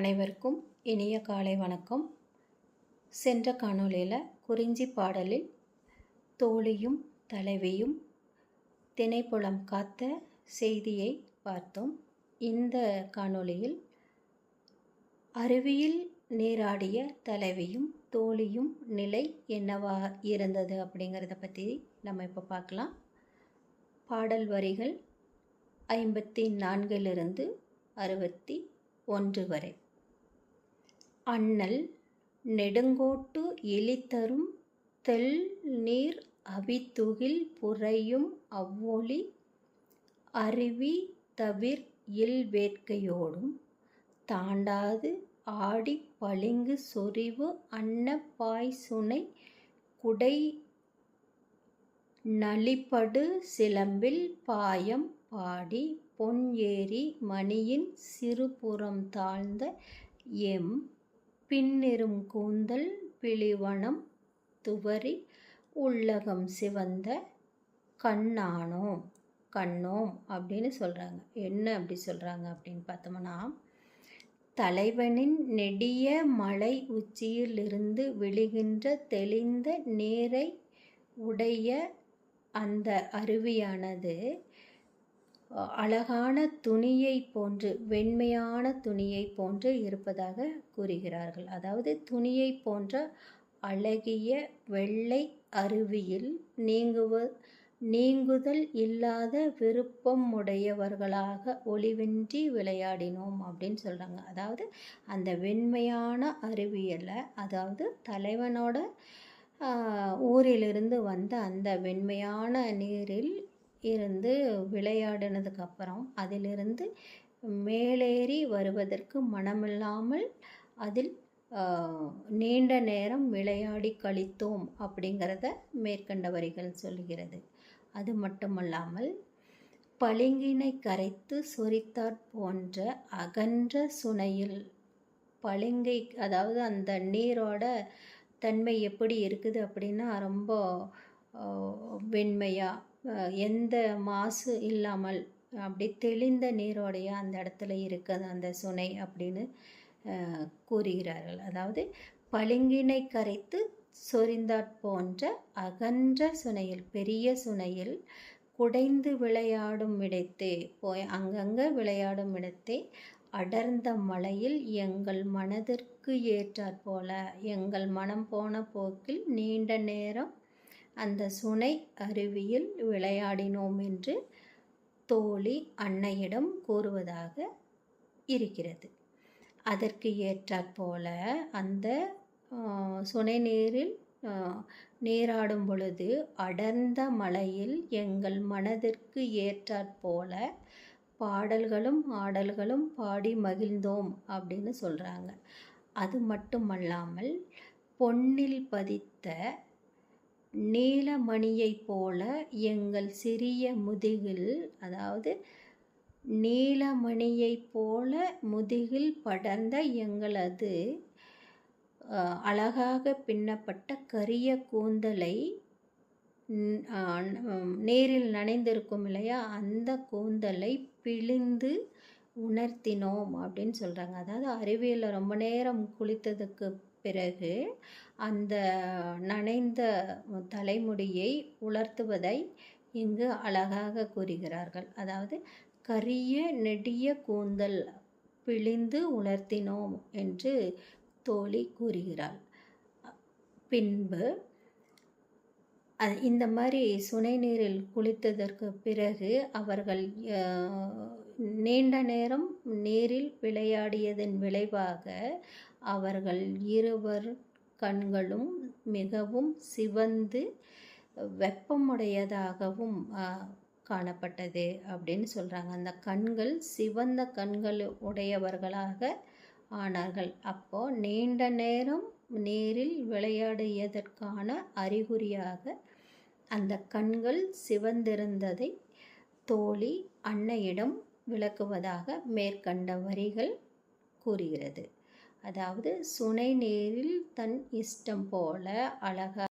அனைவருக்கும் இனிய காலை வணக்கம். சென்ற காணொளியில் குறிஞ்சி பாடலில் தோழியும் தலைவியும் திணைப்புலம் காத்த செய்தியை பார்த்தோம். இந்த காணொளியில் அருவியில் நீராடிய தலைவியும் தோழியும் நிலை என்னவா இருந்தது அப்படிங்கிறத பற்றி நம்ம இப்போ பார்க்கலாம். பாடல் வரிகள் ஐம்பத்தி நான்கிலிருந்து அறுபத்தி ஒன்று வரை. அண்ணல் நெடுங்கோட்டு எலித்தரும் தெள் நீர் அவித்துகில் புரையும் அவ்வொளி அருவி தவிர் இல் வேட்கையோடும் தாண்டாது ஆடி பளிங்கு சொறிவு அன்ன பாய்சுனை குடை நலிப்படு சிலம்பில் பாயம் பாடி பொன் ஏரி மணியின் சிறுபுறம் தாழ்ந்த எம் பின்னெரும் கூந்தல் பிழிவனம் துவரி உள்ளகம் சிவந்த கண்ணானோம் கண்ணோம் அப்படின்னு சொல்கிறாங்க என்ன அப்படி சொல்கிறாங்க அப்படின்னு பார்த்தோம்னா தலைவனின் நெடிய மலை உச்சியிலிருந்து விழுகின்ற தெளிந்த நீரை உடைய அந்த அருவியானது அழகான துணியை போன்று வெண்மையான துணியை போன்று இருப்பதாக கூறுகிறார்கள். அதாவது துணியை போன்ற அழகிய வெள்ளை அருவியில் நீங்குவ நீங்குதல் இல்லாத விருப்பம் உடையவர்களாக ஒளிவின்றி விளையாடினோம் அப்படின்னு சொல்கிறாங்க அதாவது அந்த வெண்மையான அருவியில் அதாவது தலைவனோட ஊரிலிருந்து வந்த அந்த வெண்மையான நீரில் இருந்து விளையாடினதுக்கப்புறம் அதிலிருந்து மேலேறி வருவதற்கு மனமில்லாமல் அதில் நீண்ட நேரம் விளையாடி கழித்தோம் அப்படிங்கிறத மேற்கண்ட வரிகள் சொல்கிறது. அது மட்டுமல்லாமல் பளிங்கினை கரைத்து சொரித்தாற் போன்ற அகன்ற சுனையில் பளிங்கை அதாவது அந்த நீரோட தன்மை எப்படி இருக்குது அப்படின்னா ரொம்ப வெண்மையாக எந்த மாசு இல்லாமல் அப்படி தெளிந்த நீரோடைய அந்த இடத்துல இருக்குது அந்த சுனை அப்படின்னு கூறுகிறார்கள். அதாவது பளிங்கினை கரைத்து சொரிந்தாற் போன்ற அகன்ற சுனையில் பெரிய சுனையில் குடைந்து விளையாடும் இடத்தே போய் அங்கங்கே விளையாடும் இடத்தே அடர்ந்த மலையில் எங்கள் மனதிற்கு ஏற்றாற் போல எங்கள் மனம் போன போக்கில் நீண்ட நேரம் அந்த சுனை அருவியில் விளையாடினோம் என்று தோழி அன்னையிடம் கூறுவதாக இருக்கிறது. அதற்கு ஏற்றாற்போல அந்த சுனை நீரில் நீராடும் பொழுது அடர்ந்த மலையில் எங்கள் மனதிற்கு ஏற்றாற்போல பாடல்களும் ஆடல்களும் பாடி மகிழ்ந்தோம் அப்படின்னு சொல்கிறாங்க அது மட்டுமல்லாமல் பொன்னில் பதித்த நீலமணியைப் போல எங்கள் சிறிய முதுகில் அதாவது நீலமணியைப் போல முதுகில் படர்ந்த எங்களது அழகாக பின்னப்பட்ட கரிய கூந்தலை நேரில் நனைந்திருக்கும் இல்லையா? அந்த கூந்தலை பிழிந்து உணர்த்தினோம் அப்படின்னு சொல்கிறாங்க அதாவது அறிவியலில் ரொம்ப நேரம் குளித்ததுக்கு பிறகு அந்த நனைந்த தலைமுடியை உலர்த்துவதை இங்கு அழகாக கூறுகிறார்கள். அதாவது கரிய நெடிய கூந்தல் பிழிந்து உலர்த்தினோம் என்று தோழி கூறுகிறாள். பின்பு இந்த மாதிரி சுனை நீரில் குளித்ததற்கு பிறகு அவர்கள் நீண்ட நேரம் நீரில் விளையாடியதன் விளைவாக அவர்கள் இருவர் கண்களும் மிகவும் சிவந்து வெப்பமுடையதாகவும் காணப்பட்டது அப்படின்னு சொல்கிறாங்க அந்த கண்கள் சிவந்த கண்கள் உடையவர்களாக ஆனார்கள். அப்போது நீண்ட நேரம் நீரில் விளையாடியதற்கான அறிகுறியாக அந்த கண்கள் சிவந்திருந்ததை தோழி அன்னையிடம் விளக்குவதாக மேற்கண்ட வரிகள் கூறுகிறது. அதாவது சுனை நீரில் தன் இஷ்டம் போல அழகாக